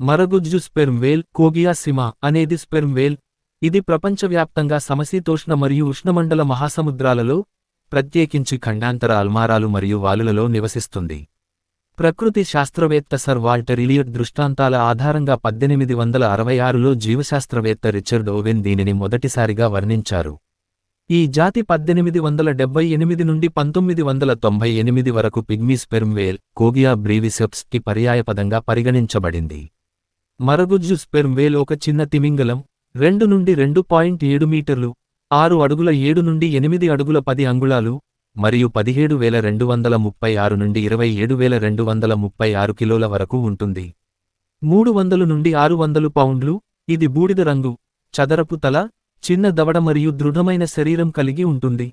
మరగుజ్జు స్పెర్మ్ వేల్ కోగియా సిమా అనేది స్పెర్మ్ వేల్ ఇది ప్రపంచవ్యాప్తంగా సమశీతోష్ణ మరియు ఉష్ణమండల మహాసముద్రాలలో ప్రత్యేకించి ఖండాంతర అల్మారాలు మరియు వాలులలో నివసిస్తుంది. ప్రకృతి శాస్త్రవేత్త సర్ వాల్టర్ ఇలియట్ దృష్టాంతాల ఆధారంగా పద్దెనిమిది వందల అరవై ఆరులో జీవశాస్త్రవేత్త రిచర్డ్ ఓవెన్ దీనిని మొదటిసారిగా వర్ణించారు. ఈ జాతి పద్దెనిమిది వందల డెబ్బై ఎనిమిది నుండి పంతొమ్మిది వందల తొంభై ఎనిమిది వరకు పిగ్మీ స్పెర్మ్వేల్ కోగియా బ్రీవిసెప్స్కి పర్యాయపదంగా పరిగణించబడింది. మరగుజ్జు స్పెర్మ్ వేల్ ఒక చిన్న తిమింగలం రెండు నుండి రెండు పాయింట్ ఏడు మీటర్లు ఆరు అడుగుల ఏడు నుండి ఎనిమిది అడుగుల పది అంగుళాలు మరియు పదిహేడు వేల రెండు వందల ముప్పై ఆరు నుండి ఇరవై ఏడు వేల రెండు వందల ముప్పై ఆరు కిలోల వరకు ఉంటుంది. మూడు వందలు నుండి ఆరు వందలు పౌండ్లు ఇది బూడిద రంగు చదరపు తల చిన్న దవడ మరియు దృఢమైన శరీరం కలిగి ఉంటుంది.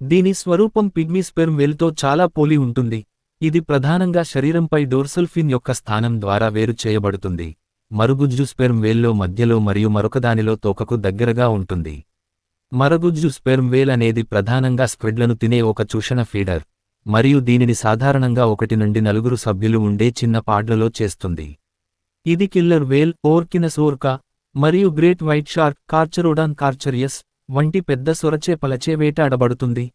దీని స్వరూపం పిగ్మీ స్పెర్మ్ వేల్తో చాలా పోలి ఉంటుంది. ఇది ప్రధానంగా శరీరంపై డోర్సల్ఫిన్ యొక్క స్థానం ద్వారా వేరు చేయబడుతుంది. మరుగుజ్జు స్పెర్మ్ వేల్లో మధ్యలో మరియు మరొకదానిలో తోకకు దగ్గరగా ఉంటుంది. మరగుజ్జు స్పెర్మ్ వేల్ అనేది ప్రధానంగా స్క్విడ్లను తినే ఒక చూషణ ఫీడర్ మరియు దీనిని సాధారణంగా ఒకటి నుండి నలుగురు సభ్యులు ఉండే చిన్న పాడ్లలో చేస్తుంది. ఇది కిల్లర్ వేల్ ఓర్కినస్ ఓర్కా మరియు great white shark Carcharodon carcharias వంటి పెద్ద సొరచేపలచే వేటాడబడుతుంది.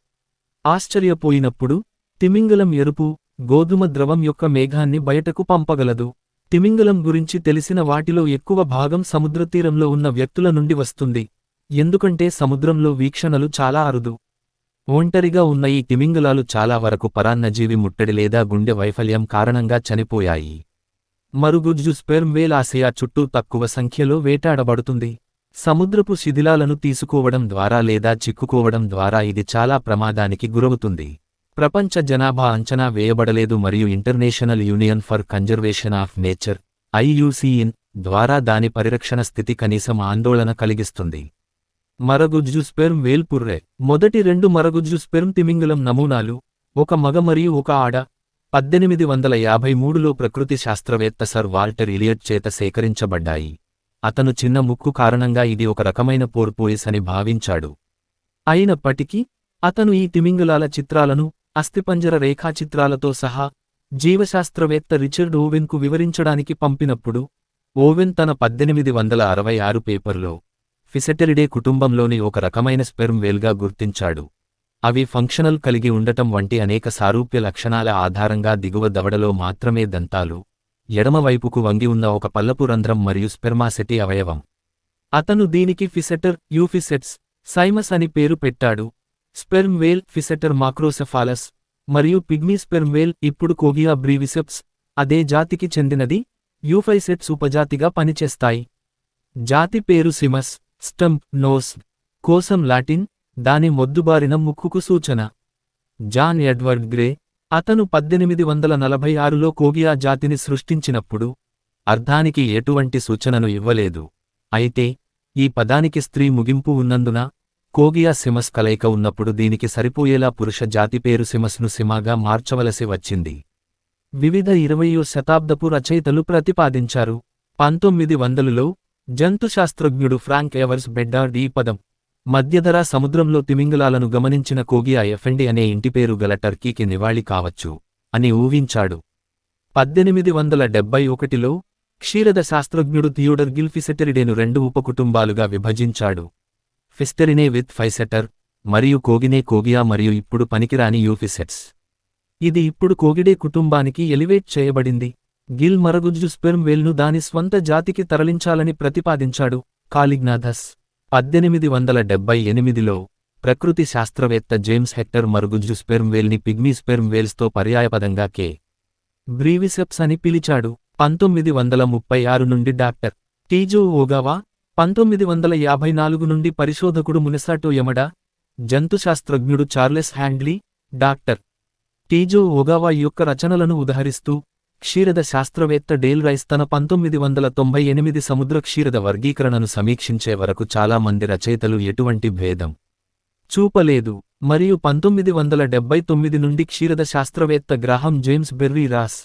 ఆశ్చర్యపోయినప్పుడు తిమింగలం ఎరుపు గోధుమ ద్రవం యొక్క మేఘాన్ని బయటకు పంపగలదు. తిమింగలం గురించి తెలిసిన వాటిలో ఎక్కువ భాగం సముద్రతీరంలో ఉన్న వ్యక్తుల నుండి వస్తుంది. ఎందుకంటే సముద్రంలో వీక్షణలు చాలా అరుదు. ఒంటరిగా ఉన్న ఈ తిమింగలాలు చాలా వరకు పరాన్నజీవి ముట్టడి లేదా గుండె వైఫల్యం కారణంగా చనిపోయాయి. మరుగుజ్జు స్పెర్మ్వేల్ ఆసియా చుట్టూ తక్కువ సంఖ్యలో వేటాడబడుతుంది. సముద్రపు శిథిలాలను తీసుకోవడం ద్వారా లేదా చిక్కుకోవడం ద్వారా ఇది చాలా ప్రమాదానికి గురవుతుంది. ప్రపంచ జనాభా అంచనా వేయబడలేదు మరియు International Union for Conservation of Nature IUCN ద్వారా దాని పరిరక్షణ స్థితి కనీసం ఆందోళన కలిగిస్తుంది. మరగుజ్జు స్పెర్మ్ వేల్పుర్రె. మొదటి రెండు మరగుజ్జు స్పెర్మ్ తిమింగలం నమూనాలు ఒక మగ మరియు ఒక ఆడ. పద్దెనిమిది వందల యాభై మూడులో ప్రకృతి శాస్త్రవేత్త సర్ వాల్టర్ ఇలియట్ చేత సేకరించబడ్డాయి. అతను చిన్న ముక్కు కారణంగా ఇది ఒక రకమైన పోర్పోయిస్ అని భావించాడు. అయినప్పటికీ అతను ఈ తిమింగలాల చిత్రాలను అస్థిపంజర రేఖాచిత్రాలతో సహా జీవశాస్త్రవేత్త రిచర్డ్ ఓవెన్కు వివరించడానికి పంపినప్పుడు ఓవెన్ తన పద్దెనిమిది వందల అరవై ఆరు పేపర్లో ఫిసెటెరిడే కుటుంబంలోని ఒక రకమైన స్పెర్మ్ వేల్గా గుర్తించాడు. అవి ఫంక్షనల్ కలిగి ఉండటం వంటి అనేక సారూప్య లక్షణాల ఆధారంగా దిగువ దవడలో మాత్రమే దంతాలు ఎడమవైపుకు వంగి ఉన్న ఒక పల్లపు రంధ్రం మరియు స్పెర్మాసెటి అవయవం. అతను దీనికి ఫిసెటర్ యూఫిసెట్స్ సైమస్ అని పేరు పెట్టాడు. స్పెర్మ్ వేల్ ఫిసెటర్ మాక్రోసెఫాలస్ మరియు పిగ్మీ స్పెర్మ్ వేల్ ఇప్పుడు కోగియా బ్రీవిసెప్స్ అదే జాతికి చెందినది యూఫైసెట్స్ ఉపజాతిగా పనిచేస్తాయి. జాతి పేరు సిమస్ స్టంప్ నోస్ కోసం లాటిన్ దాని మొద్దుబారిన ముక్కుకు సూచన. జాన్ ఎడ్వర్డ్ గ్రే అతను పద్దెనిమిది వందల నలభై ఆరులో కోగియా జాతిని సృష్టించినప్పుడు అర్థానికి ఎటువంటి సూచనను ఇవ్వలేదు. అయితే ఈ పదానికి స్త్రీ ముగింపు ఉన్నందున కోగియా సిమస్ కలయిక ఉన్నప్పుడు దీనికి సరిపోయేలా పురుష జాతి పేరు సిమస్ను సిమాగా మార్చవలసి వచ్చింది. వివిధ ఇరవయో శతాబ్దపు రచయితలు ప్రతిపాదించారు. పంతొమ్మిది వందలులో జంతుశాస్త్రజ్ఞుడు ఫ్రాంక్ ఎవర్స్ బెడ్డార్డ్ ఈ పదం మధ్యధరా సముద్రంలో తిమింగలాలను గమనించిన కోగియా ఎఫెండి అనే ఇంటిపేరు గల టర్కీకి నివాళి కావచ్చు అని ఊహించాడు. పద్దెనిమిది వందల డెబ్బై ఒకటిలో క్షీరద శాస్త్రజ్ఞుడు థియోడర్ గిల్ఫిసెటరిడేను రెండు ఉపకుటుంబాలుగా విభజించాడు. ఫిస్టరినే విత్ ఫైసెటర్ మరియు కోగినే కోగియా మరియు ఇప్పుడు పనికిరాని యూఫిసెట్స్ ఇది ఇప్పుడు కోగిడే కుటుంబానికి ఎలివేట్ చేయబడింది. గిల్ మరగుజ్జు స్పెర్మ్ వేల్ను దాని స్వంత జాతికి తరలించాలని ప్రతిపాదించాడు. కాలిగ్నాథస్ పద్దెనిమిది వందల డెబ్బై ఎనిమిదిలో ప్రకృతి శాస్త్రవేత్త జేమ్స్ హెక్టర్ మరుగుజ్జు స్పెర్మ్ వేల్ని పిగ్మీ స్పెర్మ్ వేల్స్తో పర్యాయపదంగా కే. బ్రీవిసెప్స్ అని పిలిచాడు. పంతొమ్మిది వందల ముప్పై ఆరు నుండి డాక్టర్ టీజో ఓగావా పంతొమ్మిది వందల యాభై నాలుగు నుండి పరిశోధకుడు Munesato Yamada జంతుశాస్త్రజ్ఞుడు Charles Handley doctor Teizo Ogawa యొక్క రచనలను ఉదహరిస్తూ క్షీరద శాస్త్రవేత్త డేల్ రైస్ తన పంతొమ్మిది వందల తొంభై ఎనిమిది సముద్ర క్షీరద వర్గీకరణను సమీక్షించే వరకు చాలామంది రచయితలు ఎటువంటి భేదం చూపలేదు. మరియు పంతొమ్మిది వందల డెబ్బై తొమ్మిది నుండి క్షీరద శాస్త్రవేత్త గ్రాహం జేమ్స్ బెర్రీ రాస్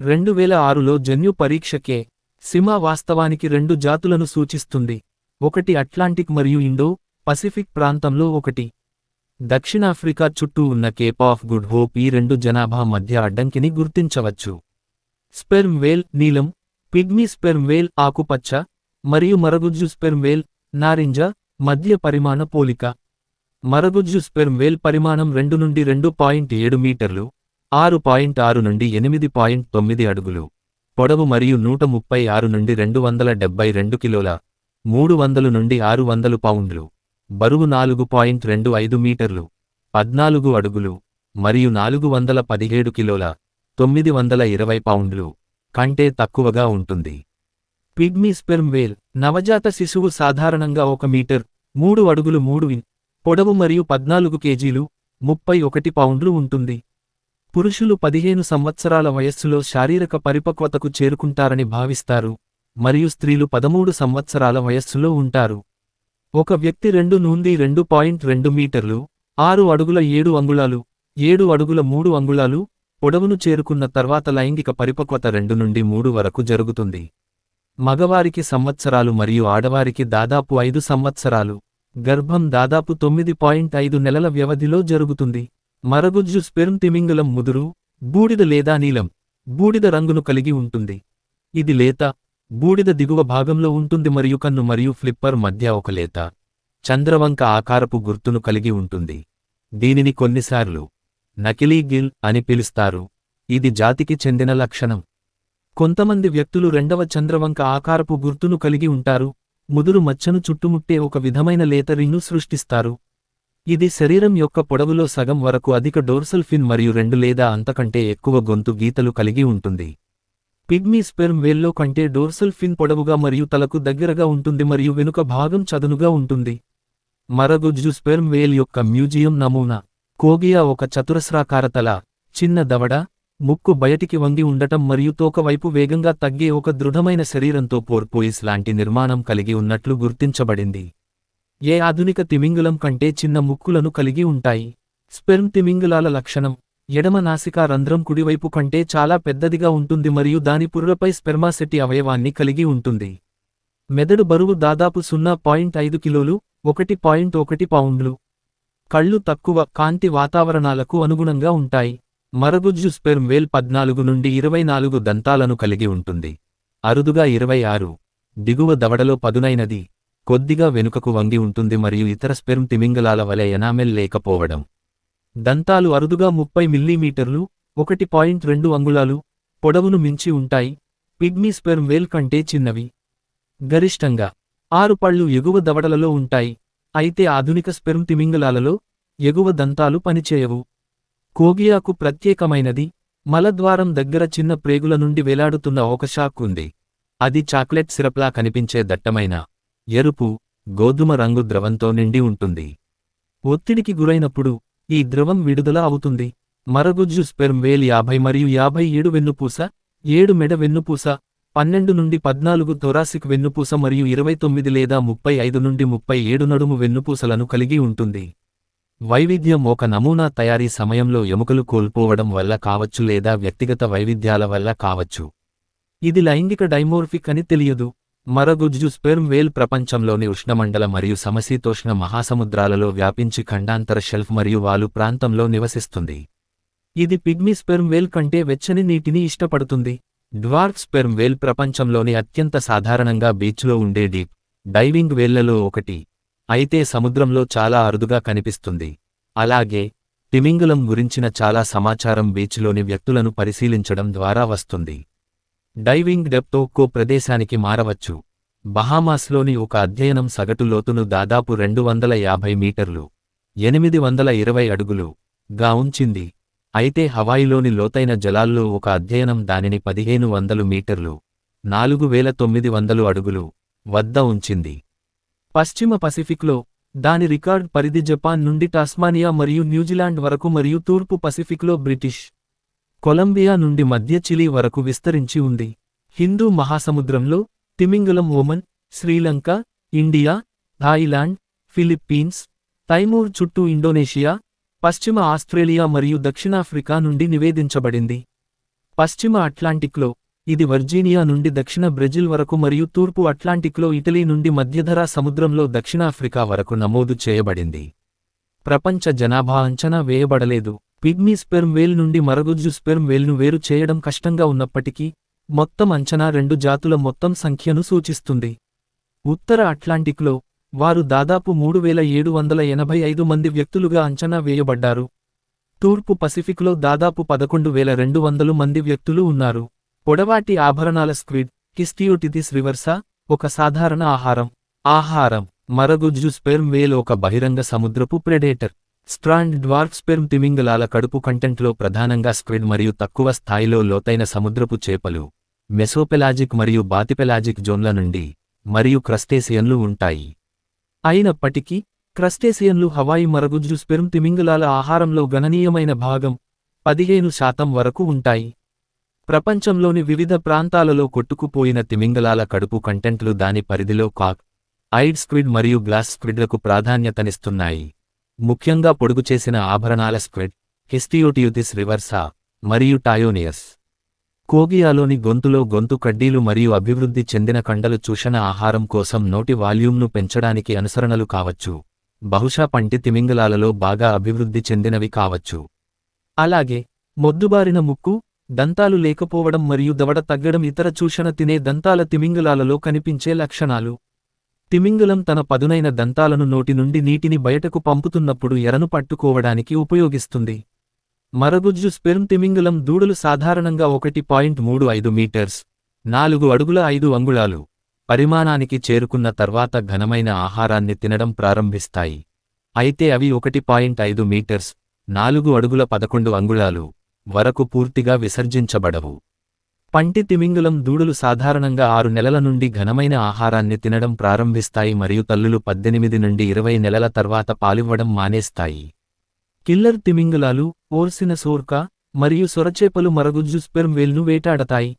రెండు వేల ఆరులో జన్యు పరీక్షకే సిమా వాస్తవానికి రెండు జాతులను సూచిస్తుంది. ఒకటి అట్లాంటిక్ మరియు ఇండో పసిఫిక్ ప్రాంతంలో ఒకటి. దక్షిణాఫ్రికా చుట్టూ ఉన్న కేప్ ఆఫ్ గుడ్ హోప్ ఈ రెండు జనాభా మధ్య అడ్డంకిని గుర్తించవచ్చు. స్పెర్మ్ వేల్ నీలం. పిగ్మీ స్పెర్మ్ వేల్ ఆకుపచ్చ. మరియు మరగుజ్జు స్పెర్మ్ వేల్ నారింజ. మధ్య పరిమాణ పోలిక. మరగుజ్జు స్పెర్మ్ వేల్ పరిమాణం రెండు నుండి రెండు పాయింట్ ఏడు మీటర్లు. ఆరు పాయింట్ ఆరు నుండి ఎనిమిది పాయింట్ తొమ్మిది అడుగులు. పొడవు మరియు నూట ముప్పై ఆరు నుండి రెండు వందల డెబ్బై రెండు కిలోల మూడు వందలు నుండి ఆరు వందలు పౌండ్లు బరువు నాలుగు పాయింట్ రెండు ఐదు మీటర్లు పద్నాలుగు అడుగులు మరియు నాలుగు వందల పదిహేడు కిలోల తొమ్మిది వందల ఇరవై పౌండ్లు కంటే తక్కువగా ఉంటుంది. పిగ్మీ స్పెర్మ్ వేల్ నవజాత శిశువు సాధారణంగా ఒక మీటర్ మూడు అడుగులు మూడు ఇన్ పొడవు మరియు పద్నాలుగు కేజీలు ముప్పై ఒకటి పౌండ్లు ఉంటుంది. పురుషులు పదిహేను సంవత్సరాల వయస్సులో శారీరక పరిపక్వతకు చేరుకుంటారని భావిస్తారు మరియు స్త్రీలు పదమూడు సంవత్సరాల వయస్సులో ఉంటారు. ఒక వ్యక్తి రెండు నుండి రెండు పాయింట్ రెండు మీటర్లు ఆరు అడుగుల ఏడు అంగుళాలు ఏడు అడుగుల మూడు అంగుళాలు పొడవును చేరుకున్న తర్వాత లైంగిక పరిపక్వత రెండు నుండి మూడు వరకు జరుగుతుంది. మగవారికి సంవత్సరాలు మరియు ఆడవారికి దాదాపు ఐదు సంవత్సరాలు. గర్భం దాదాపు తొమ్మిది పాయింట్ ఐదు నెలల వ్యవధిలో జరుగుతుంది. మరగుజ్జు స్పెర్మ్ తిమింగలం ముదురు బూడిద లేదా నీలం బూడిద రంగును కలిగి ఉంటుంది. ఇది లేత బూడిద దిగువ భాగంలో ఉంటుంది మరియు కన్ను మరియు ఫ్లిప్పర్ మధ్య ఒక లేత చంద్రవంక ఆకారపు గుర్తును కలిగి ఉంటుంది. దీనిని కొన్నిసార్లు నకిలీ గిల్ అని పిలుస్తారు. ఇది జాతికి చెందిన లక్షణం. కొంతమంది వ్యక్తులు రెండవ చంద్రవంక ఆకారపు గుర్తును కలిగి ఉంటారు. ముదురు మచ్చను చుట్టుముట్టే ఒక విధమైన లేత రింగ్ను సృష్టిస్తారు. ఇది శరీరం యొక్క పొడవులో సగం వరకు అధిక డోర్సల్ ఫిన్ మరియు రెండు లేదా అంతకంటే ఎక్కువ గొంతు గీతలు కలిగి ఉంటుంది. పిగ్మీ స్పెర్మ్ వేల్లో కంటే డోర్సల్ ఫిన్ పొడవుగా మరియు తలకు దగ్గరగా ఉంటుంది మరియు వెనుక భాగం చదునుగా ఉంటుంది. మరగుజ్జు స్పెర్మ్ వేల్ యొక్క మ్యూజియం నమూనా. కోగియా ఒక చతురస్రాకార తల చిన్న దవడ ముక్కు బయటికి వంగి ఉండటం మరియు తోకవైపు వేగంగా తగ్గే ఒక దృఢమైన శరీరంతో పోర్పోయిస్ లాంటి నిర్మాణం కలిగి ఉన్నట్లు గుర్తించబడింది. ఏ ఆధునిక తిమింగలం కంటే చిన్న ముక్కులను కలిగి ఉంటాయి. స్పెర్మ్ తిమింగలాల లక్షణం ఎడమ నాసికా రంధ్రం కుడివైపు కంటే చాలా పెద్దదిగా ఉంటుంది మరియు దాని పుర్రపై స్పెర్మాసెటి అవయవాన్ని కలిగి ఉంటుంది. మెదడు బరువు దాదాపు సున్నా పాయింట్ ఐదు కిలోలు ఒకటి పాయింట్ ఒకటి పౌండ్లు. కళ్ళు తక్కువ కాంతి వాతావరణాలకు అనుగుణంగా ఉంటాయి. మరగుజ్జు స్పెర్మ్ వేల్ పద్నాలుగు నుండి ఇరవై నాలుగు దంతాలను కలిగి ఉంటుంది. అరుదుగా ఇరవై ఆరు. దిగువ దవడలో పదునైనది. కొద్దిగా వెనుకకు వంగి ఉంటుంది మరియు ఇతర స్పెర్మ్ తిమింగలాల వలె ఎనామెల్ లేకపోవడం. దంతాలు అరుదుగా ముప్పై మిల్లీమీటర్లు ఒకటి పాయింట్ రెండు అంగుళాలు పొడవును మించి ఉంటాయి. పిగ్మీ స్పెర్మ్ వేల్ కంటే చిన్నవి. గరిష్టంగా ఆరు పళ్ళు ఎగువ దవడలలో ఉంటాయి. అయితే ఆధునిక స్పెర్మ్ తిమింగలాలలో ఎగువ దంతాలు పనిచేయవు. కోగియాకు ప్రత్యేకమైనది. మలద్వారం దగ్గర చిన్న ప్రేగుల నుండి వేలాడుతున్న ఒక షాక్ ఉంది. అది చాక్లెట్ సిరప్లా కనిపించే దట్టమైన ఎరుపు గోధుమ రంగు ద్రవంతో నిండి ఉంటుంది. ఒత్తిడికి గురైనప్పుడు ఈ ద్రవం విడుదల అవుతుంది. మరగుజ్జు స్పెర్మ్ వేల్ యాభై మరియు యాభై ఏడు వెన్నుపూస ఏడు మెడ వెన్నుపూస పన్నెండు నుండి పద్నాలుగు థొరాసిక్ వెన్నుపూస మరియు ఇరవై తొమ్మిది లేదా ముప్పై ఐదు నుండి ముప్పై ఏడు నడుము వెన్నుపూసలను కలిగి ఉంటుంది. వైవిధ్యం ఒక నమూనా తయారీ సమయంలో ఎముకలు కోల్పోవడం వల్ల కావచ్చు లేదా వ్యక్తిగత వైవిధ్యాల వల్ల కావచ్చు. ఇది లైంగిక డైమోర్ఫిక్ అని తెలియదు. మరగుజ్జు స్పెర్మ్ వేల్ ప్రపంచంలోని ఉష్ణమండల మరియు సమశీతోష్ణ మహాసముద్రాలలో వ్యాపించి ఖండాంతర షెల్ఫ్ మరియు వాలు ప్రాంతంలో నివసిస్తుంది. ఇది పిగ్మీ స్పెర్మ్ వేల్ కంటే వెచ్చని నీటిని ఇష్టపడుతుంది. డ్వార్ఫ్ స్పెర్మ్ వేల్ ప్రపంచంలోని అత్యంత సాధారణంగా బీచ్లో ఉండే డీప్ డైవింగ్ వేళ్ళలో ఒకటి. అయితే సముద్రంలో చాలా అరుదుగా కనిపిస్తుంది. అలాగే తిమింగలం గురించిన చాలా సమాచారం బీచ్లోని వ్యక్తులను పరిశీలించడం ద్వారా వస్తుంది. డైవింగ్ డెప్తోకో ప్రదేశానికి మారవచ్చు. బహామాస్లోని ఒక అధ్యయనం సగటు లోతును దాదాపు రెండు వందల యాభై మీటర్లు ఎనిమిది వందల ఇరవై అడుగులు గా ఉంచింది. అయితే హవాయిలోని లోతైన జలాల్లో ఒక అధ్యయనం దానిని పదిహేను వందలు మీటర్లు నాలుగు వేల తొమ్మిది వందలు అడుగులు వద్ద ఉంచింది. పశ్చిమ పసిఫిక్లో దాని రికార్డ్ పరిధి జపాన్ నుండి టాస్మానియా మరియు న్యూజిలాండ్ వరకు మరియు తూర్పు పసిఫిక్లో బ్రిటిష్ కొలంబియా నుండి మధ్య చిలీ వరకు విస్తరించి ఉంది. హిందూ మహాసముద్రంలో తిమింగలం Oman Sri Lanka India Thailand Philippines Timor చుట్టూ ఇండోనేషియా పశ్చిమ ఆస్ట్రేలియా మరియు దక్షిణాఫ్రికా నుండి నివేదించబడింది. పశ్చిమ అట్లాంటిక్లో ఇది వర్జీనియా నుండి దక్షిణ బ్రెజిల్ వరకు మరియు తూర్పు అట్లాంటిక్లో ఇటలీ నుండి మధ్యధరా సముద్రంలో దక్షిణాఫ్రికా వరకు నమోదు చేయబడింది. ప్రపంచ జనాభా అంచనా వేయబడలేదు. పిగ్మీ స్పెర్మ్ వేల్ నుండి మరగుజ్జు స్పెర్మ్ వేల్ను వేరు చేయడం కష్టంగా ఉన్నప్పటికీ మొత్తం అంచనా రెండు జాతుల మొత్తం సంఖ్యను సూచిస్తుంది. ఉత్తర అట్లాంటిక్లో వారు దాదాపు మూడు వేల ఏడు వందల ఎనభై ఐదు మంది వ్యక్తులుగా అంచనా వేయబడ్డారు. తూర్పు పసిఫిక్లో దాదాపు పదకొండు వేల రెండు వందలు మంది వ్యక్తులు ఉన్నారు. పొడవాటి ఆభరణాల స్క్విడ్ కిస్టియోటిథిస్ రివర్సా ఒక సాధారణ ఆహారం. ఆహారం మరగుజ్జు స్పెర్మ్ వేల్ ఒక బహిరంగ సముద్రపు ప్రెడేటర్. స్ట్రాండ్ డ్వార్ఫ్ స్పెర్మ్ తిమింగలాల కడుపు కంటెంట్లో ప్రధానంగా స్క్విడ్ మరియు తక్కువ స్థాయిలో లోతైన సముద్రపు చేపలు మెసోపెలాజిక్ మరియు బాతిపెలాజిక్ జోన్ల నుండి మరియు క్రస్టేసియన్లు ఉంటాయి. అయినప్పటికీ క్రస్టేసియన్లు హవాయి మరగుజ్జు స్పెర్మ్ తిమింగలాల ఆహారంలో గణనీయమైన భాగం పదిహేను శాతం వరకు ఉంటాయి. ప్రపంచంలోని వివిధ ప్రాంతాలలో కొట్టుకుపోయిన తిమింగలాల కడుపు కంటెంట్లు దాని పరిధిలో కాక్ ఐడ్ స్క్విడ్ మరియు గ్లాస్ స్క్విడ్లకు ప్రాధాన్యతనిస్తున్నాయి. ముఖ్యంగా పొడుగుచేసిన ఆభరణాల స్క్వెడ్ హిస్టియోటియుతిస్ రివర్సా మరియు టాయోనియస్. కోగియాలోని గొంతులో గొంతు కడ్డీలు మరియు అభివృద్ధి చెందిన కండలు చూషణ ఆహారం కోసం నోటి వాల్యూమ్ను పెంచడానికి అనుసరణలు కావచ్చు. బహుశా పంటి తిమింగలాలలో బాగా అభివృద్ధి చెందినవి కావచ్చు. అలాగే మొద్దుబారిన ముక్కు దంతాలు లేకపోవడం మరియు దవడ తగ్గడం ఇతర చూషణ తినే దంతాల తిమింగలాలలో కనిపించే లక్షణాలు. తిమింగలం తన పదునైన దంతాలను నోటి నుండి నీటిని బయటకు పంపుతున్నప్పుడు ఎరను పట్టుకోవడానికి ఉపయోగిస్తుంది. మరగుజ్జు స్పెర్మ్ తిమింగలం దూడలు సాధారణంగా ఒకటి పాయింట్ మూడు ఐదు మీటర్స్ నాలుగు అడుగుల ఐదు అంగుళాలు పరిమాణానికి చేరుకున్న తర్వాత ఘనమైన ఆహారాన్ని తినడం ప్రారంభిస్తాయి. అయితే అవి ఒకటి పాయింట్ ఐదు మీటర్స్ నాలుగు అడుగుల పదకొండు అంగుళాలు వరకు పూర్తిగా విసర్జించబడవు. పంటి తిమింగులం దూడలు సాధారణంగా ఆరు నెలల నుండి ఘనమైన ఆహారాన్ని తినడం ప్రారంభిస్తాయి మరియు తల్లులు పద్దెనిమిది నుండి ఇరవై నెలల తర్వాత పాలివ్వడం మానేస్తాయి. కిల్లర్ తిమింగులాలు ఓర్సిన సోర్క మరియు సొరచేపలు మరగుజ్జు స్పెర్మ్వేల్ను వేటాడతాయి.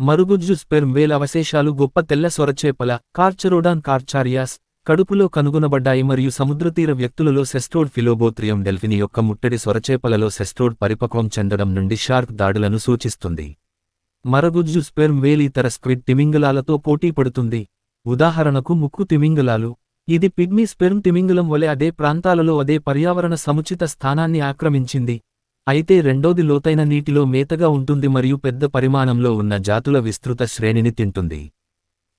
మరుగుజ్జు స్పెర్మ్ వేల్ అవశేషాలు గొప్ప తెల్ల సొరచేపల కార్చరోడాన్ కార్చారియాస్ కడుపులో కనుగొనబడ్డాయి మరియు సముద్రతీర వ్యక్తులలో సెస్టోడ్ ఫిలోబోత్రియం డెల్ఫిని యొక్క ముట్టడి సొరచేపలలో సెస్టోడ్ పరిపక్వం చెందడం నుండి షార్క్ దాడులను సూచిస్తుంది. మరగుజ్జు స్పెర్మ్ వేల్ ఇతర స్క్విడ్ తిమింగలాలతో పోటీ పడుతుంది. ఉదాహరణకు ముక్కు తిమింగలాలు. ఇది పిగ్మీ స్పెర్మ్ తిమింగలం వలె అదే ప్రాంతాలలో అదే పర్యావరణ సముచిత స్థానాన్ని ఆక్రమించింది. అయితే రెండోది లోతైన నీటిలో మేతగా ఉంటుంది మరియు పెద్ద పరిమాణంలో ఉన్న జాతుల విస్తృత శ్రేణిని తింటుంది.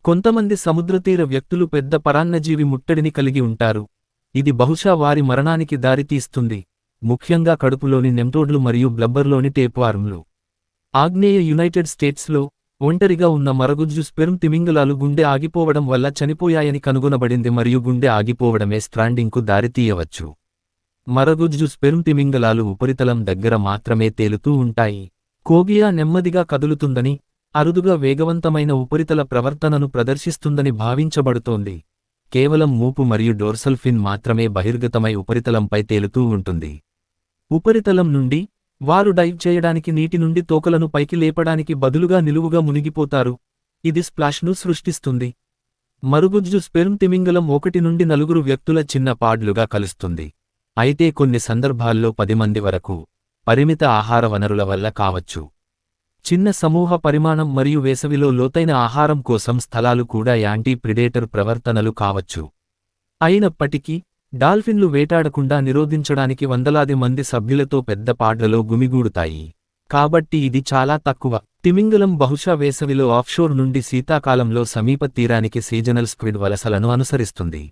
కొంతమంది సముద్రతీర వ్యక్తులు పెద్ద పరాన్నజీవి ముట్టడిని కలిగి ఉంటారు. ఇది బహుశా వారి మరణానికి దారితీస్తుంది. ముఖ్యంగా కడుపులోని నెమ్టోడ్లు మరియు బ్లబ్బర్లోని టేప్వార్మ్లు ఆగ్నేయ యునైటెడ్ స్టేట్స్లో ఒంటరిగా ఉన్న మరగుజ్జు స్పెర్మ్ తిమింగలాలు గుండె ఆగిపోవడం వల్ల చనిపోయాయని కనుగొనబడింది మరియు గుండె ఆగిపోవడమే స్ట్రాండింగ్కు దారితీయవచ్చు. మరగుజ్జు స్పెర్మ్ తిమింగలాలు ఉపరితలం దగ్గర మాత్రమే తేలుతూ ఉంటాయి. కోగియా నెమ్మదిగా కదులుతుందని అరుదుగా వేగవంతమైన ఉపరితల ప్రవర్తనను ప్రదర్శిస్తుందని భావించబడుతోంది. కేవలం మూపు మరియు డోర్సల్ఫిన్ మాత్రమే బహిర్గతమై ఉపరితలంపై తేలుతూ ఉంటుంది. ఉపరితలం నుండి వారు డైవ్ చేయడానికి నీటి నుండి తోకలను పైకి లేపడానికి బదులుగా నిలువుగా మునిగిపోతారు. ఇది స్ప్లాష్ను సృష్టిస్తుంది. మరుగుజ్జు స్పెర్మ్ తిమింగలం ఒకటి నుండి నలుగురు వ్యక్తుల చిన్న పాడ్లుగా కలుస్తుంది. అయితే కొన్ని సందర్భాల్లో పది మంది వరకు పరిమిత ఆహార వనరుల వల్ల కావచ్చు. చిన్న సమూహ పరిమాణం మరియు వేసవిలో లోతైన ఆహారం కోసం స్థలాలు కూడా యాంటీ ప్రిడేటర్ ప్రవర్తనలు కావచ్చు. అయినప్పటికీ డాల్ఫిన్లు వేటాడకుండా నిరోధించడానికి వందలాది మంది సభ్యులతో పెద్ద పాడ్లలో గుమిగూడుతాయి. కాబట్టి ఇది చాలా తక్కువ. తిమింగలం బహుశా వేసవిలో ఆఫ్షోర్ నుండి శీతాకాలంలో సమీప తీరానికి సీజనల్ స్క్విడ్ వలసలను అనుసరిస్తుంది.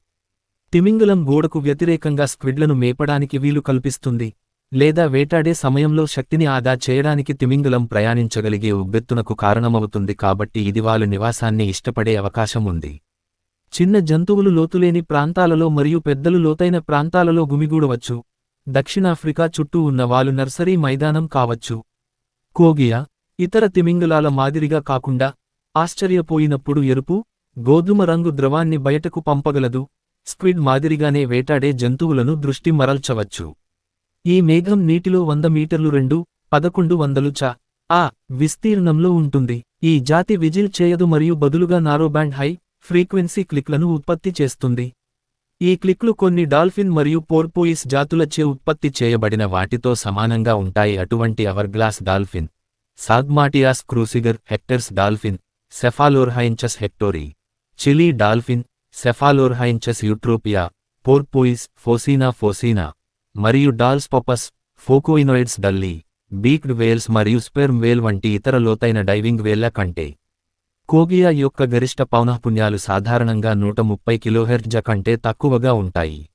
తిమింగలం గోడకు వ్యతిరేకంగా స్క్విడ్లను మేపడానికి వీలు కల్పిస్తుంది. లేదా వేటాడే సమయంలో శక్తిని ఆదా చేయడానికి తిమింగలం ప్రయాణించగలిగే ఉబ్బెత్తునకు కారణమవుతుంది కాబట్టి ఇది వాళ్ళు నివాసాన్ని ఇష్టపడే అవకాశం ఉంది. చిన్న జంతువులు లోతులేని ప్రాంతాలలో మరియు పెద్దలు లోతైన ప్రాంతాలలో గుమిగూడవచ్చు. దక్షిణాఫ్రికా చుట్టూ ఉన్న వాలు నర్సరీ మైదానం కావచ్చు. కోగియా ఇతర తిమింగలాల మాదిరిగా కాకుండా ఆశ్చర్యపోయినప్పుడు ఎరుపు గోధుమ రంగు ద్రవాన్ని బయటకు పంపగలదు. స్క్విడ్ మాదిరిగానే వేటాడే జంతువులను దృష్టి మరల్చవచ్చు. ఈ మేఘం నీటిలో వంద మీటర్లు రెండు పదకొండు వందలు చ ఆ విస్తీర్ణంలో ఉంటుంది. ఈ జాతి విజిల్ చేయదు మరియు బదులుగా నారోబ్యాండ్ హై ఫ్రీక్వెన్సీ క్లిక్లను ఉత్పత్తి చేస్తుంది. ఈ క్లిక్లు కొన్ని డాల్ఫిన్ మరియు పోర్పోయిస్ జాతులచే ఉత్పత్తి చేయబడిన వాటితో సమానంగా ఉంటాయి. అటువంటి hourglass dolphin Sagmatias cruciger Hector's dolphin Cephalorhynchus hectori Chile dolphin Cephalorhynchus eutropia porpoise Phocoena phocoena మరియు Dall's porpoise Phocoenoides dalli beaked whales మరియు స్పెర్మ్ వేల్ వంటి ఇతర లోతైన డైవింగ్ వేళ్ళ కంటే కోగియా యొక్క గరిష్ట పౌనఃపున్యాలు సాధారణంగా నూట ముప్పై కిలోహెర్ట్జ కంటే తక్కువగా ఉంటాయి.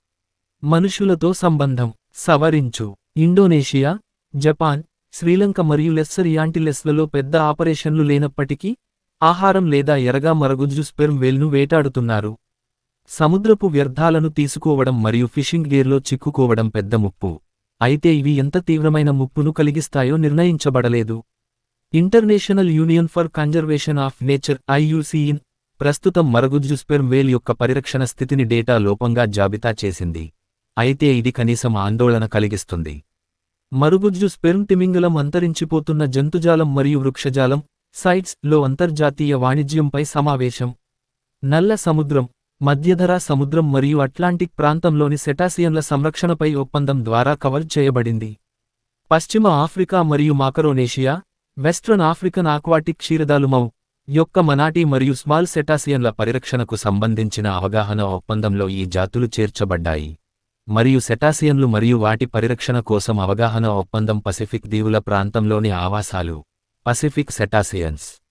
మనుషులతో సంబంధం. సవరించు. ఇండోనేషియా జపాన్ శ్రీలంక మరియు లెస్సర్ యాంటిలెస్లలో పెద్ద ఆపరేషన్లు లేనప్పటికీ ఆహారం లేదా ఎరగా మరగుజ్జు స్పెర్మ్ వేల్ను వేటాడుతున్నారు. సముద్రపు వ్యర్థాలను తీసుకోవడం మరియు ఫిషింగ్ గేర్లో చిక్కుకోవడం పెద్ద ముప్పు. అయితే ఇవి ఎంత తీవ్రమైన ముప్పును కలిగిస్తాయో నిర్ణయించబడలేదు. International Union for Conservation of Nature IUCN ప్రస్తుతం మరగుజ్జు స్పెర్మ్ వేల్ యొక్క పరిరక్షణ స్థితిని డేటా లోపంగా జాబితా చేసింది. అయితే ఇది కనీసం ఆందోళన కలిగిస్తుంది. మరుగుజ్జు స్పెర్మ్ తిమింగలం అంతరించిపోతున్న జంతుజాలం మరియు వృక్షజాలం సైట్స్లో అంతర్జాతీయ వాణిజ్యంపై సమావేశం. నల్ల సముద్రం మధ్యధరా సముద్రం మరియు అట్లాంటిక్ ప్రాంతంలోని సెటాసియన్ల సంరక్షణపై ఒప్పందం ద్వారా కవర్ చేయబడింది. పశ్చిమ ఆఫ్రికా మరియు మాకరోనేషియా వెస్ట్రన్ ఆఫ్రికన్ ఆక్వాటిక్ క్షీరదాలు మౌ యొక్క మనాటి మరియు స్మాల్ సెటాసియన్ల పరిరక్షణకు సంబంధించిన అవగాహన ఒప్పందంలో ఈ జాతులు చేర్చబడ్డాయి. మరియు సెటాసియన్లు మరియు వాటి పరిరక్షణ కోసం అవగాహన ఒప్పందం పసిఫిక్ దీవుల ప్రాంతంలోని ఆవాసాలు పసిఫిక్ సెటాసియన్స్.